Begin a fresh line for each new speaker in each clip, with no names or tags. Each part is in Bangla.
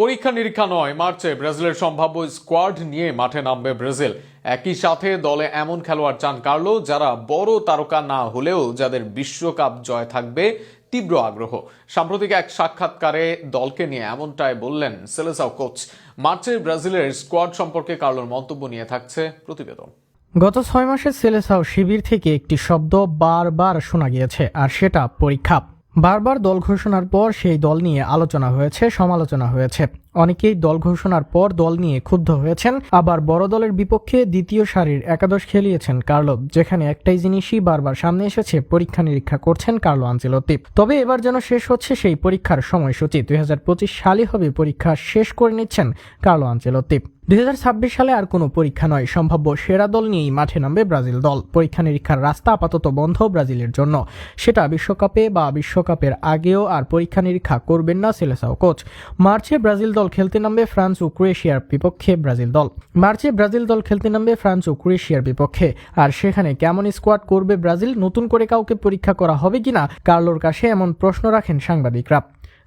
পরীক্ষা নিরীক্ষা নয়, মার্চে ব্রাজিলের সম্ভাব্য স্কোয়াড নিয়ে মাঠে নামবে ব্রাজিল। একই সাথে দলে এমন খেলোয়াড় চান কার্লো, যারা বড় তারকা না হলেও যাদের বিশ্বকাপ জয় থাকবে তীব্র আগ্রহ। সাম্প্রতিক এক সাক্ষাৎকারে দলকে নিয়ে এমনটাই বললেন সেলেসাও কোচ। মার্চে ব্রাজিলের স্কোয়াড সম্পর্কে কার্লোর মন্তব্য নিয়ে থাকছে প্রতিবেদন।
গত ছয় মাসে সেলেসাও শিবির থেকে একটি শব্দ বারবার শোনা গিয়েছে, আর সেটা পরীক্ষা। বারবার দল ঘোষণার পর সেই দল নিয়ে আলোচনা হয়েছে সমালোচনা হয়েছে। অনেকেই দল ঘোষণার পর দল নিয়ে ক্ষুব্ধ হয়েছেন। আবার বড় দলের বিপক্ষে দ্বিতীয় সারির একাদশ খেলিয়েছেন কার্লো, যেখানে একটাই জিনিসই বারবার সামনে এসেছে, পরীক্ষা নিরীক্ষা করছেন কার্লো আঞ্চেলতি তবে এবার যেন শেষ হচ্ছে সেই পরীক্ষার সময়সূচি। দুই সালে হবে পরীক্ষা শেষ করে নিচ্ছেন কার্লো আঞ্চেলতি দুই সালে আর কোনো পরীক্ষা নয়, সম্ভাব্য সেরা দল নিয়েই মাঠে নামবে ব্রাজিল দল। পরীক্ষা নিরীক্ষার রাস্তা আপাতত বন্ধ ব্রাজিলের জন্য। সেটা বিশ্বকাপে বা বিশ্বকাপের আগেও আর পরীক্ষা নিরীক্ষা করবেন না সেলেসাও কোচ। মার্চে ব্রাজিল দল খেলতে নামবে ফ্রান্স ও ক্রোয়েশিয়ার বিপক্ষে ব্রাজিল দল। মার্চে ব্রাজিল দল খেলতে নামবে ফ্রান্স ও ক্রোয়েশিয়ার বিপক্ষে। আর সেখানে কেমন স্কোয়াড করবে ব্রাজিল, নতুন করে কাউকে পরীক্ষা করা হবে কিনা, কার্লোর কাছে এমন প্রশ্ন রাখেন সাংবাদিকরা।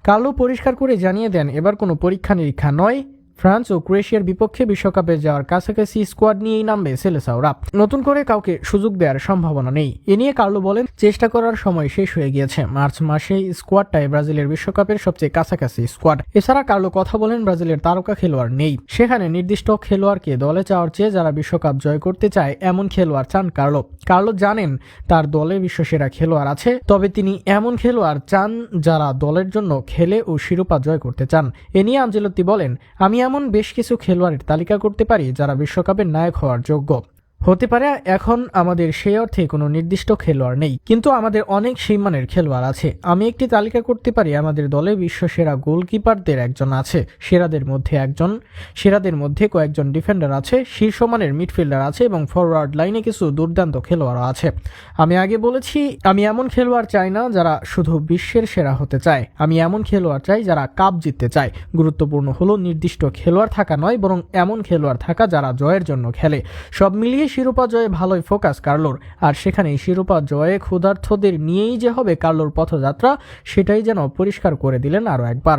কার্লো পরিষ্কার করে জানিয়ে দেন, এবার কোনো পরীক্ষা নিরীক্ষা নয় ফ্রান্স ও ক্রোয়েশিয়ার বিপক্ষে বিশ্বকাপে যাওয়ার কাছাকাছি স্কোয়াড নিয়েই নামবে সেলেসাওরা। নতুন করে কাউকে সুযোগ দেওয়ার সম্ভাবনা নেই। এ নিয়ে কার্লো বলেন, চেষ্টা করার সময় শেষ হয়ে গিয়েছে। মার্চ মাসে স্কোয়াডটাই ব্রাজিলের বিশ্বকাপের সবচেয়ে কাছাকাছি স্কোয়াড। এছাড়া কার্লো কথা বলেন, ব্রাজিলের তারকা খেলোয়াড় নেই। সেখানে নির্দিষ্ট খেলোয়াড়কে দলে চাওয়ার চেয়ে যারা বিশ্বকাপ জয় করতে চায়, এমন খেলোয়াড় চান কার্লো। কার্লো জানেন, তার দলে বিশ্বসেরা খেলোয়াড় আছে, তবে তিনি এমন খেলোয়াড় চান যারা দলের জন্য খেলে ও শিরোপা জয় করতে চান। এ নিয়ে আঞ্জেলত্তি বলেন, আমি এমন বেশ কিছু খেলোয়াড়ের তালিকা করতে পারি যারা বিশ্বকাপের নায়ক হওয়ার যোগ্য। হতে পারে এখন আমাদের সেই অর্থে কোনো নির্দিষ্ট খেলোয়াড় নেই। কিন্তু আমাদের অনেক সীমানের খেলোয়াড় আছে। আমি একটি তালিকা করতে পারি, আমাদের দলে বিশ্বসেরা গোলকিপারদের একজন আছে, সেরাদের মধ্যে একজন, সেরাদের মধ্যে কয়েকজন ডিফেন্ডার আছে শীর্ষমানের মিডফিল্ডার আছে এবং ফরওয়ার্ড লাইনে কিছু দুর্দান্ত খেলোয়াড়ও আছে। আমি আগে বলেছি, আমি এমন খেলোয়াড় চাই না যারা শুধু বিশ্বের সেরা হতে চায়। আমি এমন খেলোয়াড় চাই যারা কাপ জিততে চায়। গুরুত্বপূর্ণ হলো নির্দিষ্ট খেলোয়াড় থাকা নয়, বরং এমন খেলোয়াড় থাকা যারা জয়ের জন্য খেলে। সব মিলিয়ে শিরোপা জয়ে ভালোই ফোকাস কার্লোর। আর সেখানে শিরোপা জয়ে ক্ষুধার্থদের নিয়েই যে হবে কার্লোর পথযাত্রা, সেটাই যেন পরিষ্কার করে দিলেন আরও একবার।